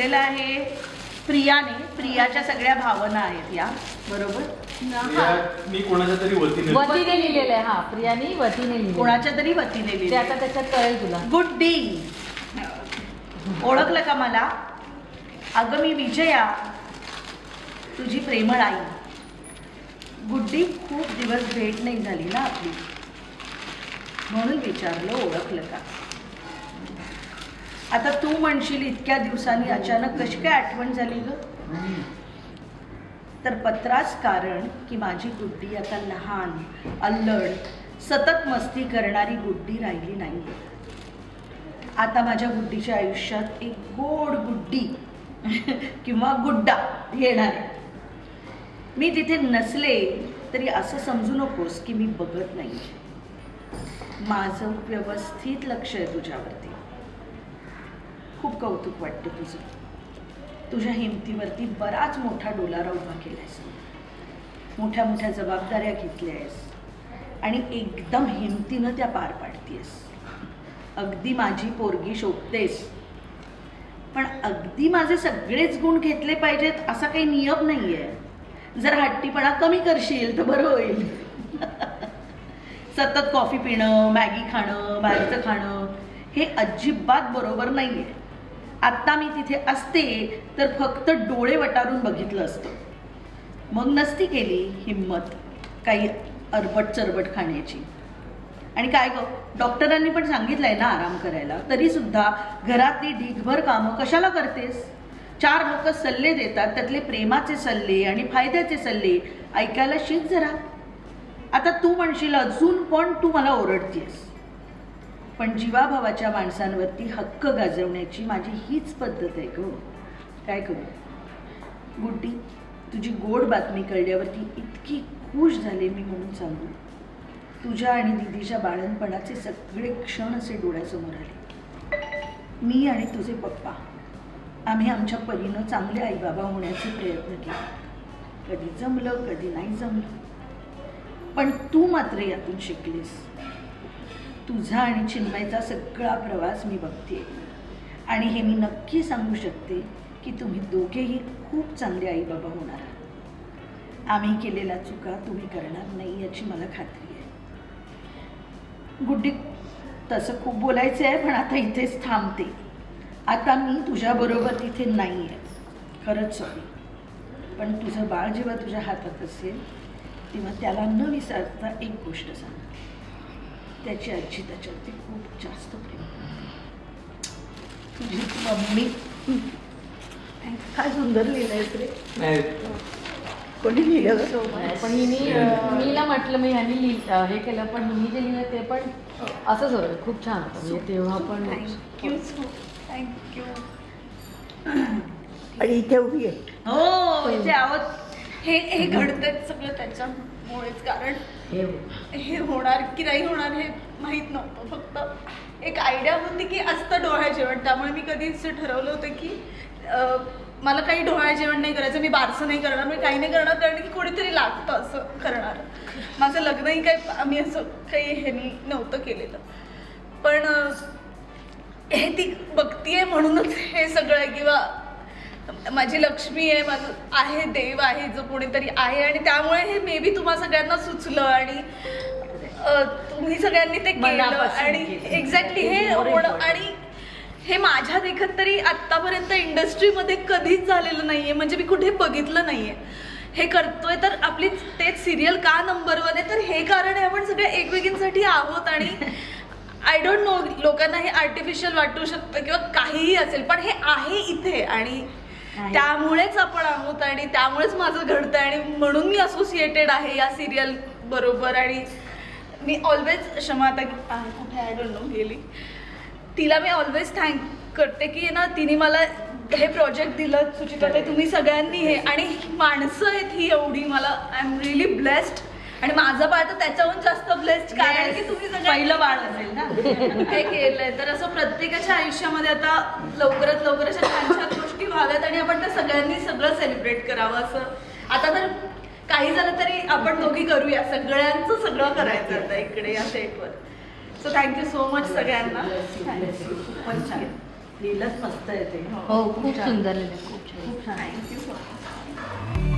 लिहिलेलं आहे. प्रियाने प्रियाच्या सगळ्या भावना आहेत या. बरोबर? मी कोणाच्या तरी वतीने वतीने लिहिलेलं आहे हा. प्रियानी वतीने लिहिलेलं कोणाच्या तरी वतीने ते आता त्याच्यात कळेल तुला. गुड डे ओळखलं का मला? अगं मी विजया. तुझी प्रेमळ आई गुड्डी खूप दिवस भेट नाही झाली ना आपली. म्हणून विचारलं ओळखलं का? आता तू म्हणशील इतक्या दिवसांनी अचानक कशी काय आठवण झाली ग? तर पत्राच कारण की माझी गुड्डी आता लहान अल्लड सतत मस्ती करणारी गुड्डी राहिली नाही आता माझ्या गुड्डीच्या आयुष्यात एक गोड गुड्डी किंवा गुड्डा येणार आहे. मी तिथे नसले तरी असं समजू नकोस की मी बघत नाही माझं व्यवस्थित लक्ष आहे तुझ्यावरती. खूप कौतुक वाटतं तुझं. तुझ्या हिमतीवरती बराच मोठा डोलारा उभा केला आहेस मोठ्या मोठ्या जबाबदाऱ्या घेतल्या आहेस आणि एकदम हिमतीनं त्या पार पाडतीयस. अगदी माझी पोरगी शोधतेस पण अगदी माझे सगळेच गुण घेतले पाहिजेत असा काही नियम नाही आहे जर हट्टीपणा कमी करशील तर बरं होईल. सतत कॉफी पिणं मॅगी खाणं बाहेरचं खाणं हे अजिबात बरोबर नाही आहे आत्ता मी तिथे असते तर फक्त डोळे वटारून बघितलं असतं. मग नसती केली हिंमत काही अरबट चरबट खाण्याची. आणि काय गं डॉक्टरांनी पण सांगितलं आहे ना आराम करायला. तरीसुद्धा घरातली ढीगभर कामं कशाला करतेस? चार लोक सल्ले देतात त्यातले प्रेमाचे सल्ले आणि फायद्याचे सल्ले. ऐकायला शिक जरा. आता तू म्हणशील अजून पण तू मला ओरडतेस. पण जीवाभावाच्या माणसांवरती हक्क गाजवण्याची माझी हीच पद्धत आहे गो. काय करू? गुड्डी तुझी गोड बातमी कळल्यावरती इतकी खुश झाले मी म्हणून सांगू. तुझ्या आणि दिदीच्या बाळणपणाचे सगळे क्षण असे डोळ्यासमोर आले. मी आणि तुझे पप्पा. आम्ही आमच्या परीनं चांगले आईबाबा होण्याचे प्रयत्न केले. कधी जमलं कधी नाही जमलं. पण तू मात्र यातून शिकलीस. तुझा आणि चिन्मयचा सगळा प्रवास मी बघते. आणि हे मी नक्की सांगू शकते की तुम्ही दोघेही खूप चांगले आईबाबा होणार आहात. आम्ही केलेल्या चुका तुम्ही करणार नाही याची मला खात्री आहे. गुड्डी तसं खूप बोलायचं आहे पण आता इथेच थांबते. आता मी तुझ्याबरोबर तिथे नाही आहे खरंच सॉरी पण तुझं बाळ जेव्हा तुझ्या हातात असेल तेव्हा त्याला न विसरता एक गोष्ट सांग त्याची आजी त्याच्यावरती खूप जास्त प्रेम. तुझी मम्मी काय सुंदर लिहिलंयस रे. नाही. कोणी लिहिलं? पण अं, मीला म्हटलं मी ह्यांनी लिह- अं, हे केलं पण हिनी जे लिहिलं ते पण असंच होतं. खूप छान होतं. म्हणजे तेव्हा पण थँक्यू थँक्यू आणि इथे उभी आहे. हो इथे आहोत. हे हे घडतंय सगळं त्याच्यामुळेच कारण हे हे होणार की नाही होणार हे माहीत नव्हतं. फक्त एक आयडिया होती की असतं डोळ्या जेवण. त्यामुळे मी कधीच ठरवलं होतं की मला काही डोळ्या जेवण नाही करायचं मी बारसं नाही करणार. मी काही नाही करणार कारण की कोणीतरी लागतं असं करणार. माझं लग्नही काही आम्ही असं काही हे मी नव्हतं केलेलं. पण हे ती बघतीये म्हणूनच हे सगळं किंवा माझी लक्ष्मी आहे माझं आहे देव आहे जो कोणीतरी आहे आणि त्यामुळे हे मे बी तुम्हा सगळ्यांना सुचलं आणि अ, तुम्ही सगळ्यांनी ते केलं मनापासून आणि केलं. एक्झॅक्टली हे होणं. आणि हे माझ्या देखत तरी आत्तापर्यंत इंडस्ट्रीमध्ये कधीच झालेलं नाहीये म्हणजे मी कुठे बघितलं नाहीये हे करतोय तर आपली तेच सिरियल का नंबर वन आहे तर हे कारण आहे आपण सगळ्या एकमेकींसाठी आहोत आणि आय डोंट नो लोकांना हे आर्टिफिशियल वाटू शकतं किंवा काहीही असेल पण हे आहे इथे आणि. त्यामुळेच आपण आहोत आणि त्यामुळेच माझं घडतं आणि म्हणून मी असोसिएटेड आहे या सिरियल बरोबर. आणि मी ऑलवेज क्षमा आता कुठे आय डोंट नो गेली. तिला मी ऑलवेज थँक करते की ना तिने मला हे प्रोजेक्ट दिलं सुचिता ते तुम्ही सगळ्यांनी हे. आणि माणसं आहेत ही एवढी मला आय एम रिअली ब्लेस्ड आणि माझं बाळ तर त्याच्याहून जास्त ब्लेस्ड कारण की तुम्ही पहिलं बाळ असेल ना. हे केलंय. तर असं प्रत्येकाच्या आयुष्यामध्ये आता लवकरात लवकर अशा छान छान गोष्टी व्हाव्यात आणि आपण त्या सगळ्यांनी सगळं सेलिब्रेट करावं असं. आता तर काही झालं तरी आपण दोघी करूया. सगळ्यांचं सगळं करायचं आता इकडे या सेटवर सो थँक्यू सो मच सगळ्यांना. खूपच छान लिहिलंच मस्त आहे ते हो खूप सुंदर. लिहिलं खूप छान खूप छान. Thank you so much